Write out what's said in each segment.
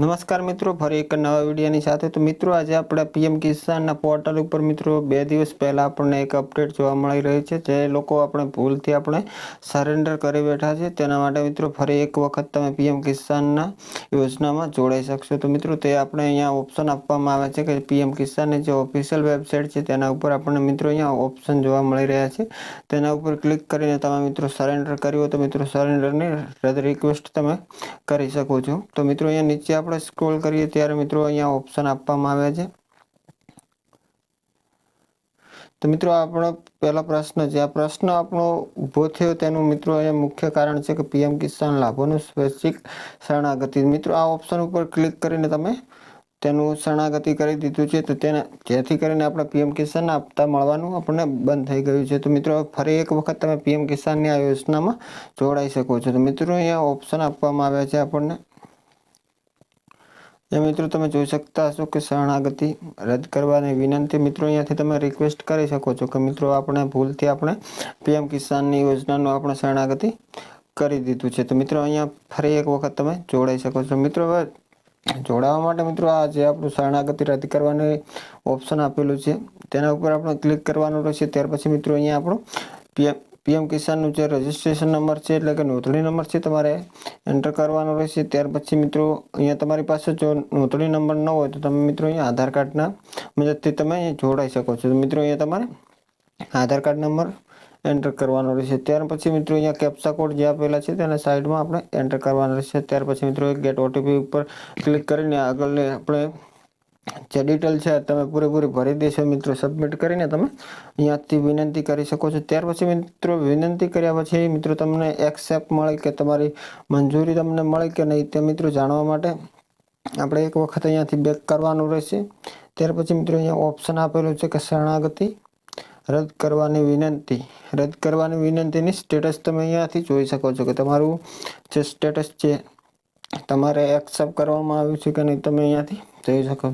નમસ્કાર મિત્રો, ફરી એક નવા વિડીયોની સાથે. તો મિત્રો, આજે આપણે પીએમ કિસાનના પોર્ટલ ઉપર મિત્રો, બે દિવસ પહેલાં આપણને એક અપડેટ જોવા મળી રહી છે, જે લોકો આપણે ભૂલથી આપણે સરેન્ડર કરી બેઠા છે. તેના માટે મિત્રો, ફરી એક વખત તમે પીએમ કિસાનના યોજનામાં જોડાઈ શકશો. તો મિત્રો, તે આપણે અહીંયા ઓપ્શન આપવામાં આવે છે કે પીએમ કિસાનની જે ઓફિશિયલ વેબસાઇટ છે, તેના ઉપર આપણને મિત્રો અહીંયા ઓપ્શન જોવા મળી રહ્યા છે. તેના ઉપર ક્લિક કરીને તમે મિત્રો સરેન્ડર કર્યું તો મિત્રો સરેન્ડરની રિક્વેસ્ટ તમે કરી શકો છો. તો મિત્રો, અહીંયા નીચે આપણે સ્ક્રોલ કરીએ ત્યારે મિત્રો અહીંયા ઓપ્શન આપવામાં આવ્યા છે. તો મિત્રો આપણો પહેલો પ્રશ્ન છે. આ પ્રશ્ન આપણો ઊભો થયો તેનું મિત્રો અહીંયા મુખ્ય કારણ છે કે પીએમ કિસાન લાભોનું સ્વૈચ્છિક શરણાગતિ. મિત્રો આ ઓપ્શન ઉપર ક્લિક કરીને તમે તેનું શરણાગતિ કરી દીધું છે. તો તેને જેથી કરીને આપણે પીએમ કિસાન આપતા મળવાનું આપણને બંધ થઈ ગયું છે. તો મિત્રો ફરી એક વખત તમે પીએમ કિસાનની આ યોજનામાં જોડાઈ શકો છો. તો મિત્રો અહીંયા ઓપ્શન આપવામાં આવ્યા છે આપણને. એ મિત્રો તમે જોઈ શકતા હશો કે શરણાગતિ રદ કરવાની વિનંતી મિત્રો અહીંયાથી તમે રિક્વેસ્ટ કરી શકો છો કે મિત્રો આપણે ભૂલથી આપણે પીએમ કિસાનની યોજનાનું આપણે શરણાગતિ કરી દીધું છે. તો મિત્રો અહીંયા ફરી એક વખત તમે જોડાઈ શકો છો. મિત્રો હવે જોડાવા માટે મિત્રો આ જે આપણું શરણાગતિ રદ કરવાની ઓપ્શન આપેલું છે, તેના ઉપર આપણે ક્લિક કરવાનું રહેશે. ત્યાર પછી મિત્રો અહીંયા આપણું પીએમ પીએમ કિસાનનું જે રજિસ્ટ્રેશન નંબર છે, એટલે કે નોંધણી નંબર છે તમારે એન્ટર કરવાનો રહેશે. ત્યાર પછી મિત્રો, અહીંયા તમારી પાસે જો નોંધણી નંબર ન હોય તો તમે મિત્રો અહીંયા આધાર કાર્ડના મદદથી તમે અહીંયા જોડાઈ શકો છો. મિત્રો અહીંયા તમારે આધાર કાર્ડ નંબર એન્ટર કરવાનો રહેશે. ત્યાર પછી મિત્રો અહીંયા કેપ્સા કોડ જે આપેલા છે તેના સાઈડમાં આપણે એન્ટર કરવાનો રહેશે. ત્યાર પછી મિત્રો ગેટ ઓટીપી ઉપર ક્લિક કરીને આગળ આપણે જે ડિટેલ છે, તમે પૂરેપૂરી ભરી દેશો મિત્રો સબમિટ કરીને તમે અહીંયાથી વિનંતી કરી શકો છો. ત્યાર પછી મિત્રો, વિનંતી કર્યા પછી મિત્રો, તમને એક્સેપ્ટ મળે કે તમારી મંજૂરી તમને મળે કે નહીં તે મિત્રો જાણવા માટે આપણે એક વખત અહીંયાથી બેક કરવાનું રહેશે. ત્યાર પછી મિત્રો, અહીંયા ઓપ્શન આપેલું છે કે શરણાગતિ રદ કરવાની વિનંતી. રદ કરવાની વિનંતીની સ્ટેટસ તમે અહીંયાથી જોઈ શકો છો કે તમારું જે સ્ટેટસ છે તમારે એક્સેપ્ટ કરવામાં આવ્યું છે કે નહીં તમે અહીંયાથી? જોઈ શકો,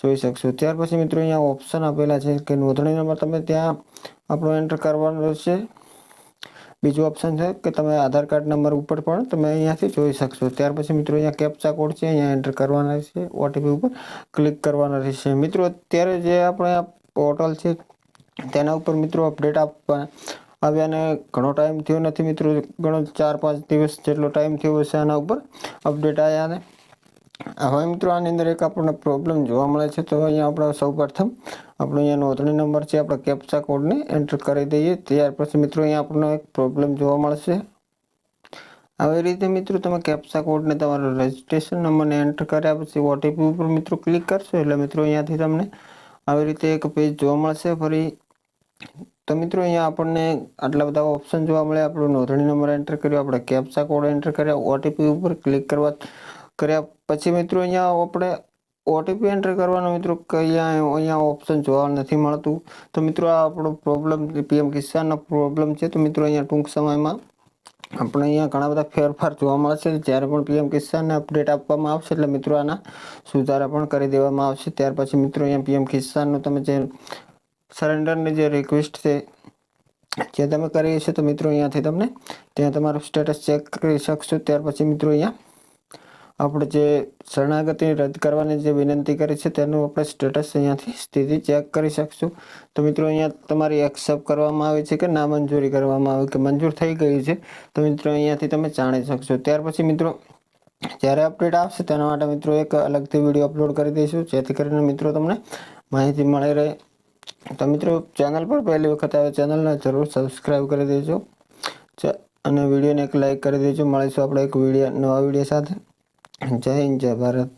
જોઈ શકશો. ત્યાર પછી મિત્રો અહીંયા ઓપ્શન આપેલા છે કે નોંધણી નંબર તમે ત્યાં આપણો એન્ટર કરવાનો રહેશે બીજું ઓપ્શન છે કે તમે આધાર કાર્ડ નંબર ઉપર પણ તમે અહીંયાથી જોઈ શકશો. ત્યાર પછી મિત્રો અહીંયા કેપ્ચા કોડ છે, અહીંયા એન્ટર કરવાના રહેશે ઓટીપી ઉપર ક્લિક કરવાના રહેશે. મિત્રો અત્યારે જે આપણે પોર્ટલ છે, તેના ઉપર મિત્રો અપડેટ આપવા આવ્યાને ઘણો ટાઈમ થયો નથી મિત્રો. ઘણો ચાર પાંચ દિવસ જેટલો ટાઈમ થયો હશે આના ઉપર અપડેટ આવ્યા ને. હવે મિત્રો આની અંદર એક આપણને પ્રોબ્લેમ જોવા મળે છે. તો અહીંયા આપણે સૌ પ્રથમ આપણો અહીંયા નોંધણી નંબર છે. આપણે કેપ્ચા કોડને એન્ટર કરી દઈએ. ત્યાર પછી મિત્રો અહીંયા આપણને એક પ્રોબ્લેમ જોવા મળશે. આવી રીતે મિત્રો તમે કેપ્ચા કોડને તમારો રજિસ્ટ્રેશન નંબરને એન્ટર કર્યા પછી ઓટીપી ઉપર મિત્રો ક્લિક કરશો એટલે મિત્રો અહીંયાથી તમને આવી રીતે એક પેજ જોવા મળશે. ફરી તો મિત્રો અહીંયા આપણને આટલા બધા ઓપ્શન જોવા મળે આપણો નોંધણી નંબર એન્ટર કર્યો. આપણે કેપ્સા કોડ એન્ટર કર્યા. ઓટીપી ઉપર ક્લિક કરવા કર્યા. પછી મિત્રો અહીંયા આપણે ઓટીપી એન્ટર કરવાનો મિત્રો અહીંયા અહીંયા ઓપ્શન જોવા નથી મળતું. તો મિત્રો આ આપણો પ્રોબ્લેમ પીએમ કિસાનનો પ્રોબ્લેમ છે. તો મિત્રો અહીંયા ટૂંક સમયમાં આપણે અહીંયા ઘણા બધા ફેરફાર જોવા મળશે. જ્યારે પણ પીએમ કિસાનને અપડેટ આપવામાં આવશે, એટલે મિત્રો આના સુધારા પણ કરી દેવામાં આવશે. ત્યાર પછી મિત્રો અહીંયા પીએમ કિસાનનું તમે જે સરેન્ડરની જે રિક્વેસ્ટ છે, જે તમે કરી છીએ તો મિત્રો અહીંયાથી તમને ત્યાં તમારું સ્ટેટસ ચેક કરી શકશો. ત્યાર પછી મિત્રો અહીંયા આપણે જે શરણાગતિ રદ કરવાની જે વિનંતી કરી છે, તેનું આપણે સ્ટેટસ અહીંયાથી સ્થિતિ ચેક કરી શકશું. તો મિત્રો અહીંયા તમારી એક્સેપ્ટ કરવામાં આવે છે કે ના મંજૂરી કરવામાં આવે, કે મંજૂર થઈ ગઈ છે, તો મિત્રો અહીંયાથી તમે જાણી શકશો. ત્યાર પછી મિત્રો જ્યારે અપડેટ આવશે, તેના માટે મિત્રો એક અલગથી વીડિયો અપલોડ કરી દઈશું, જેથી કરીને મિત્રો તમને માહિતી મળી રહે. તો મિત્રો ચેનલ પર પહેલી વખત આવે ચેનલને જરૂર સબસ્ક્રાઈબ કરી દેજો. અને વિડીયોને એક લાઇક કરી દેજો. મળીશું આપણે એક વીડિયો, નવા વીડિયો સાથે. જય હિન્દ, જય ભારત.